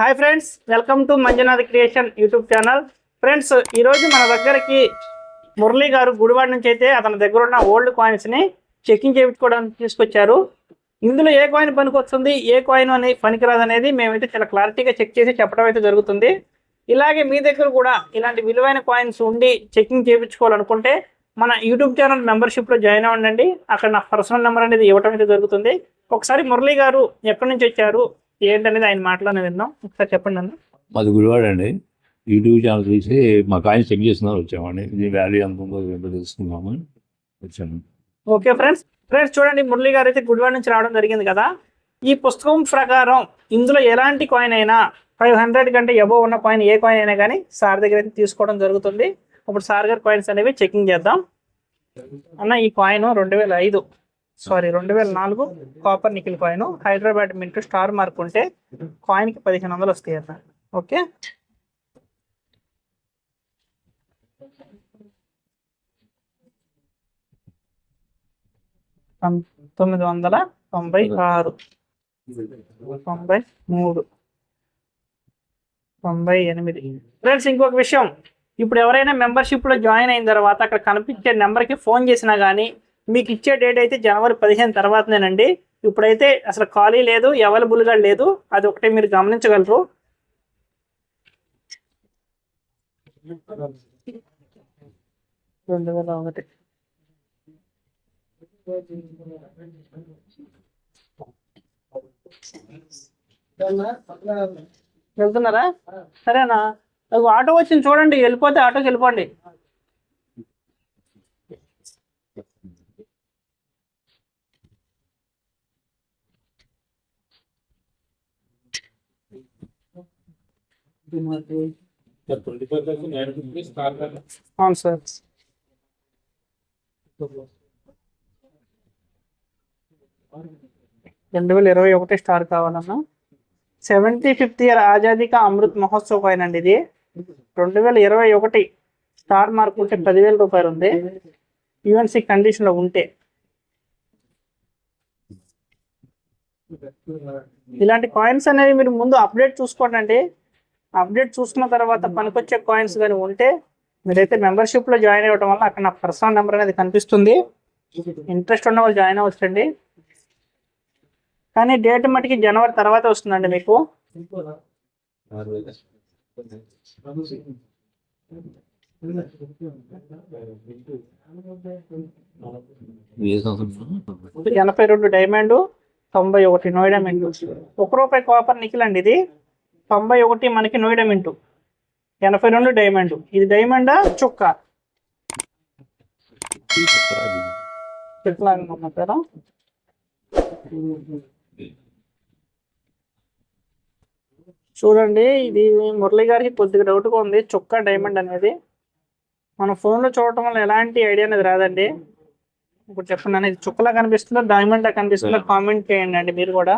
Hi friends welcome to Manjunath creation YouTube channel friends ఈరోజు మన దగ్గరికి మురళీ గారు గుడివాడ నుంచి అయితే అతని దగ్గర ఉన్న ఓల్డ్ కాయిన్స్ని చెకింగ్ చేయించుకోవడానికి తీసుకొచ్చారు. ఇందులో ఏ కాయిన్ పనికొస్తుంది ఏ కాయిన్ అని పనికిరాదు అనేది మేమైతే చాలా క్లారిటీగా చెక్ చేసి చెప్పడం అయితే జరుగుతుంది. ఇలాగే మీ దగ్గర కూడా ఇలాంటి విలువైన కాయిన్స్ ఉండి చెకింగ్ చేయించుకోవాలనుకుంటే మన యూట్యూబ్ ఛానల్ మెంబర్షిప్లో జాయిన్ అవ్వండి అక్కడ నా పర్సనల్ నెంబర్ అనేది ఇవ్వడం అయితే జరుగుతుంది. ఒకసారి మురళీ గారు ఎక్కడి నుంచి వచ్చారు? ఏంటనేది ఆయన మాటలోనే విందాం ఒకసారి చెప్పండి అన్న మాది గుడివాడ అండి. యూట్యూబ్ ఛానల్ తీసి మా కాయిన్ చెక్ చేస్తున్నారు వచ్చామండి. ఇది వాల్యూ ఎంత ఉందో ఏంటో తెలుసుకుందాము. వచ్చాను. ఓకే ఫ్రెండ్స్ ఫ్రెండ్స్ చూడండి మురళీ గారు అయితే గుడివాడ నుంచి రావడం జరిగింది కదా. ఈ పుస్తకం ప్రకారం ఇందులో ఎలాంటి కాయిన్ అయినా ఫైవ్ హండ్రెడ్ కంటే ఎబో ఉన్న కాయిన్ ఏ కాయిన్ అయినా కానీ సార్ దగ్గర అయితే తీసుకోవడం జరుగుతుంది. ఇప్పుడు సార్ గారి కాయిన్స్ అనేవి చెకింగ్ చేద్దాం. అన్న ఈ కాయిన్ రెండు వేల ఐదు. సారీ రెండు వేల నాలుగు copper nickel coin Hyderabad mint star mark ఉంటే కాయిన్కి పదిహేను వందలు వస్తాయి అన్న. ఓకే తొమ్మిది వందల తొంభై ఆరు. తొంభై మూడు. తొంభై ఎనిమిది. ఫ్రెండ్స్ ఇంకొక విషయం. ఇప్పుడు ఎవరైనా మెంబర్షిప్లో జాయిన్ అయిన తర్వాత అక్కడ కనిపించే నెంబర్కి ఫోన్ చేసినా కానీ మీకు ఇచ్చే డేట్ అయితే జనవరి పదిహేను తర్వాతనేనండి. ఇప్పుడైతే అసలు ఖాళీ లేదు అవైలబుల్గా లేదు. అది ఒకటే మీరు గమనించగలరు. రెండు వేల ఒకటి. వెళ్తున్నారా? సరేనా. ఆటో వచ్చింది చూడండి వెళ్ళిపోతే ఆటోకి వెళ్ళిపోండి. అవును సార్ రెండు వేల ఇరవై ఒకటి స్టార్ కావాలన్నా. సెవెంటీ ఫిఫ్త్ ఇయర్ ఆజాదీ కా అమృత్ మహోత్సవ్ కాయిన్ అండి ఇది. రెండు వేల ఇరవై ఒకటి స్టార్ మార్క్ ఉంటే పదివేల రూపాయలు ఉంది. యుఎన్సి కండిషన్లో ఉంటే. ఇలాంటి కాయిన్స్ అనేవి మీరు ముందు అప్డేట్ చూసుకోండి అండి. అప్డేట్ చూసుకున్న తర్వాత పనికొచ్చే కాయిన్స్ కానీ ఉంటే మీరైతే మెంబర్షిప్లో జాయిన్ అవ్వడం వల్ల అక్కడ నా పర్సనల్ నెంబర్ అనేది కనిపిస్తుంది. ఇంట్రెస్ట్ ఉన్న వాళ్ళు జాయిన్ అవ్వచ్చండి. కానీ డేట్ మటుకి జనవరి తర్వాత వస్తుందండి మీకు. ఎనభై రెండు డైమండ్ తొంభై ఒకటి నోయిడా మింటు ఒక రూపాయి కాపర్ నిఖిల్ అండి ఇది. తొంభై ఒకటి మనకి నోయిడా మింటు ఎనభై రెండు డైమండ్. ఇది డైమండా చుక్క? పేరు చూడండి ఇది మురళి గారికి కొద్దిగా డౌట్గా ఉంది. చుక్క డైమండ్ అనేది. మన ఫోన్లో చూడటం వల్ల ఎలాంటి ఐడియా అనేది రాదండి. ఇప్పుడు చెప్పండి అనేది చుక్కలా కనిపిస్తుందా డైమండ్ కనిపిస్తుందా? కామెంట్ చేయండి అండి మీరు కూడా.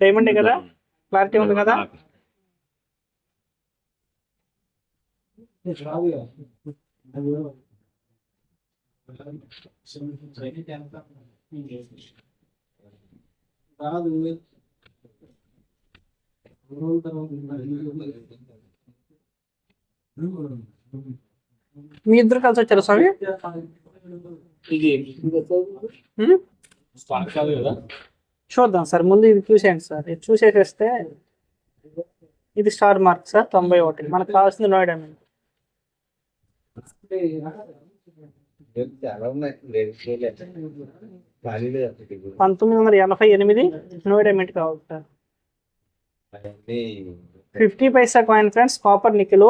డైమండే కదా? క్లారిటీ ఉంది కదా? రాదు మీ ఇద్దరు కలిసి వచ్చారు స్వామి? చూద్దాం సార్ ముందు ఇది చూసేయండి సార్. ఇది చూసేసేస్తే ఇది స్టార్ మార్క్ సార్ తొంభై ఒకటి. మనకు కావాల్సింది నోయిడా మింట్. చాలా ఉన్నాయి లేదు చేయలేదు ఖాళీ లేదు అసలు. పంతొమ్మిది వందల ఎనభై ఎనిమిది నోయిడా మింట్ కావాలి sir. Fifty paisa coin friends copper nickel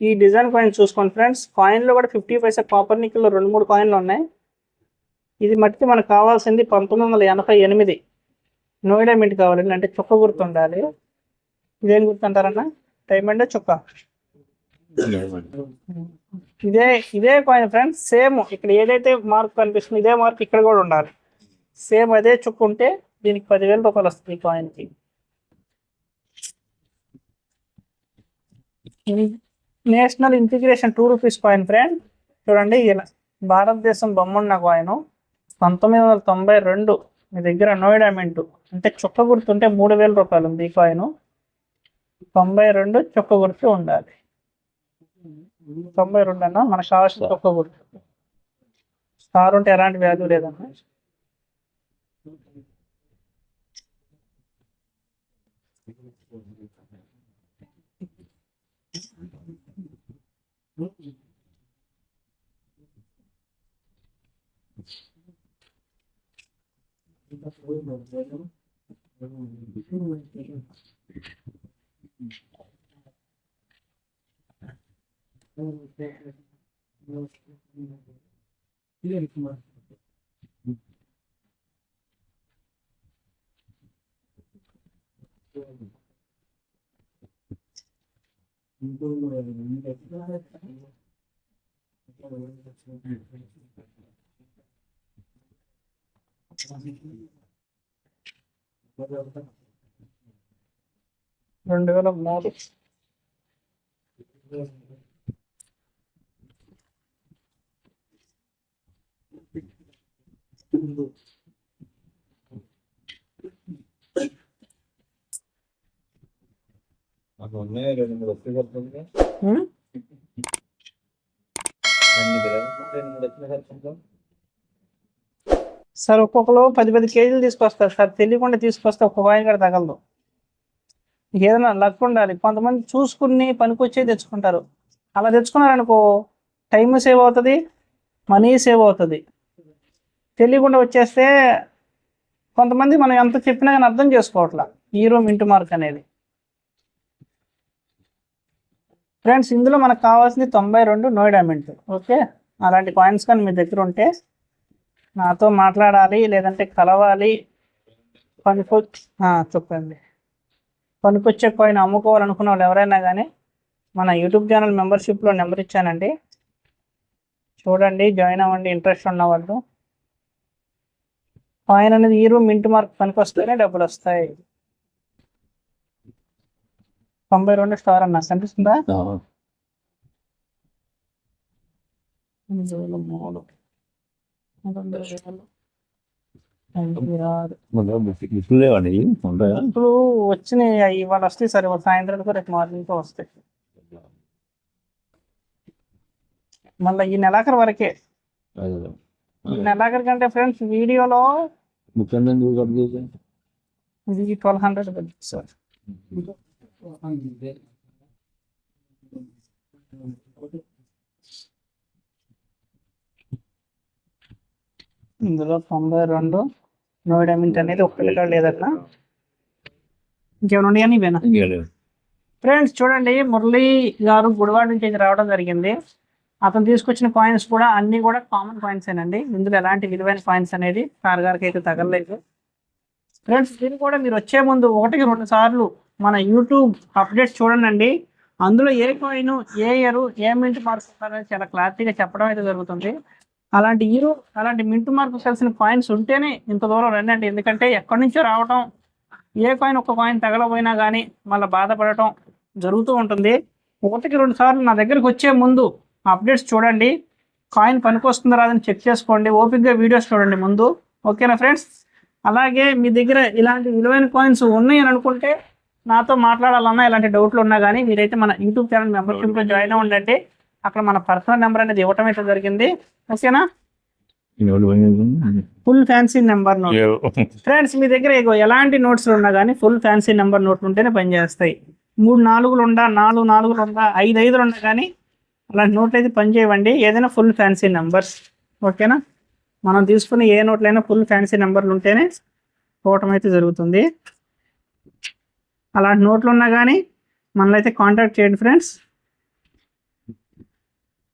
ఈ డిజైన్ కాయిన్ చూసుకోండి ఫ్రెండ్స్ కాయిన్లో కూడా ఫిఫ్టీ పైసా కాపర్ నికిల్ రెండు మూడు కాయిన్లు ఉన్నాయి. ఇది మట్టికి మనకు కావాల్సింది పంతొమ్మిది వందల ఎనభై ఎనిమిది నోయిడా మింట్ కావాలండి అంటే చుక్క గుర్తు ఉండాలి ఇదేం గుర్తు అంటారన్న డైమండ్ చుక్క? ఇదే ఇదే కాయిన్ ఫ్రెండ్స్ సేమ్ ఇక్కడ ఏదైతే మార్క్ కనిపిస్తుంది ఇదే మార్క్ ఇక్కడ కూడా ఉండాలి. సేమ్ అదే చుక్క ఉంటే దీనికి పదివేల రూపాయలు వస్తుంది కాయిన్కి national integration two rupees coin friend చూడండి ఇలా భారతదేశం బొమ్మున్న కాయిన్ పంతొమ్మిది వందల తొంభై రెండు మీ దగ్గర నోయిడా మింటు అంటే చుక్క గుర్తుంటే మూడు వేల రూపాయలు ఉంది ఈ కాయిన్. తొంభై రెండు చొక్క గుర్తు ఉండాలి. తొంభై రెండు అన్న కావాల్సిన చొక్క గుర్తు స్టార్ ఉంటే ఎలాంటి వ్యాధి లేదన్నా ఉన్నాయి రెండు మూడు వస్తే సరిపోతుంది ఉమ్, రెండు గ్రాములు రెండు మూడు సార్ ఒక్కొక్కరు పది పది కేజీలు తీసుకొస్తారు సార్. తెలియకుండా తీసుకొస్తే ఒక్క కాయిన్ కూడా తగలదు. ఏదైనా లక్ ఉండాలి. కొంతమంది చూసుకుని పనికొచ్చే తెచ్చుకుంటారు. అలా తెచ్చుకున్నారనుకో టైం సేవ్ అవుతుంది మనీ సేవ్ అవుతుంది. తెలియకుండా వచ్చేస్తే కొంతమంది మనం ఎంత చెప్పినా కానీ అర్థం చేసుకోవట్లా. హీరో మింటు మార్క్ అనేది. ఫ్రెండ్స్ ఇందులో మనకు కావాల్సింది తొంభై రెండు నోయిడా మింట్ ఓకే? అలాంటి కాయిన్స్ కానీ మీ దగ్గర ఉంటే నాతో మాట్లాడాలి లేదంటే కలవాలి. పనికొ చెప్పండి. పనికొచ్చే కాయిన్ అమ్ముకోవాలనుకున్న వాళ్ళు ఎవరైనా కానీ మన యూట్యూబ్ ఛానల్ మెంబర్షిప్లో నెంబర్ ఇచ్చానండి. చూడండి జాయిన్ అవ్వండి ఇంట్రెస్ట్ ఉన్న వాళ్ళు. కాయిన్ అనేది ఈ రూమ్ మింట్ మార్క్ పనికి వస్తేనే డబ్బులు వస్తాయి. తొంభై రెండు స్టార్ అన్న కనిపిస్తుందా? మూడు. ఇప్పుడు వచ్చినాయి ఇవాళ వస్తాయి సరే ఇవాళ సాయంత్రానికి రేపు మార్నింగ్ వస్తాయి. మళ్ళీ ఈ నెలాఖరు వరకే. నెలాఖరు కంటే ఫ్రెండ్స్ వీడియోలో ముఖ్యంగా కట్? ఇది ట్వెల్వ్ హండ్రెడ్ సార్. ఇందులో తొంభై రెండు నోయిడా మింట్ అనేది ఒక్క రికార్డ్ లేదట్లా ఇంకేమైనా ఉన్నాయని ఇవేనా. ఫ్రెండ్స్ చూడండి మురళి గారు గుడివాడ నుంచి రావడం జరిగింది. అతను తీసుకొచ్చిన కాయిన్స్ కూడా అన్ని కూడా కామన్ కాయిన్స్ ఏనండి. ఇందులో ఎలాంటి విలువైన కాయిన్స్ అనేది సార్ గారికి అయితే తగలలేదు. ఫ్రెండ్స్ దీన్ని కూడా మీరు వచ్చే ముందు ఒకటికి రెండు సార్లు మన యూట్యూబ్ అప్డేట్స్ చూడండి అందులో ఏ కాయిన్ ఏ ఇయర్ ఏ మింట్ మార్క్స్ అనేది చాలా క్లారిటీగా చెప్పడం అయితే జరుగుతుంది. అలాంటి ఇయర్ అలాంటి మింట్ మార్క్స్ కలిసిన కాయిన్స్ ఉంటేనే ఇంత దూరం రండి ఎందుకంటే ఎక్కడి నుంచో రావటం ఏ కాయిన్ ఒక కాయిన్ తగలపోయినా కానీ మళ్ళీ బాధపడటం జరుగుతూ ఉంటుంది. ఒకటికి రెండు సార్లు నా దగ్గరికి వచ్చే ముందు అప్డేట్స్ చూడండి. కాయిన్ పనికొస్తుందా రాదని చెక్ చేసుకోండి. ఓపిక్గా వీడియోస్ చూడండి ముందు. ఓకేనా ఫ్రెండ్స్? అలాగే మీ దగ్గర ఇలాంటి విలువైన కాయిన్స్ ఉన్నాయి అని అనుకుంటే నాతో మాట్లాడాలన్నా ఇలాంటి డౌట్లు ఉన్నా కానీ మీరైతే మన యూట్యూబ్ ఛానల్ మెంబర్షిప్లో జాయిన్ అవ్వండి అక్కడ మన పర్సనల్ నెంబర్ అనేది ఇవ్వటం అయితే జరిగింది. ఓకేనా? Full fancy number note. Friends మీ దగ్గర ఎలాంటి నోట్స్ ఉన్నా కానీ ఫుల్ ఫ్యాన్సీ నెంబర్ నోట్లు ఉంటేనే పనిచేస్తాయి. మూడు నాలుగులు ఉండా నాలుగు నాలుగులు ఉండా ఐదు ఐదులు ఉన్నా కానీ అలాంటి నోట్లు అయితే పనిచేయవండి ఏదైనా ఫుల్ ఫ్యాన్సీ నెంబర్స్ ఓకేనా? మనం తీసుకునే ఏ నోట్లైనా ఫుల్ ఫ్యాన్సీ నెంబర్లు ఉంటేనే పోవటం అయితే జరుగుతుంది. అలాంటి నోట్లు ఉన్నా కానీ మనల్ని అయితే కాంటాక్ట్ చేయండి ఫ్రెండ్స్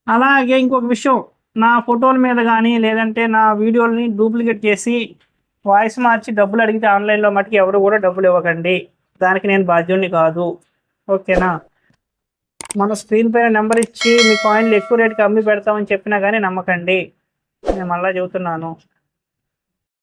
అలాగే ఇంకొక విషయం. నా ఫోటోల మీద కానీ లేదంటే నా వీడియోలని డూప్లికేట్ చేసి వాయిస్ మార్చి డబ్బులు అడిగితే ఆన్లైన్లో మటుకు ఎవరు కూడా డబ్బులు ఇవ్వకండి. దానికి నేను బాధ్యుడిని కాదు. ఓకేనా? మన స్క్రీన్ పైన నెంబర్ ఇచ్చి మీ కాయిన్లు ఎక్కువ రేటుకి అమ్మి పెడతామని చెప్పినా కానీ నమ్మకండి. నేను మళ్ళీ చెబుతున్నాను.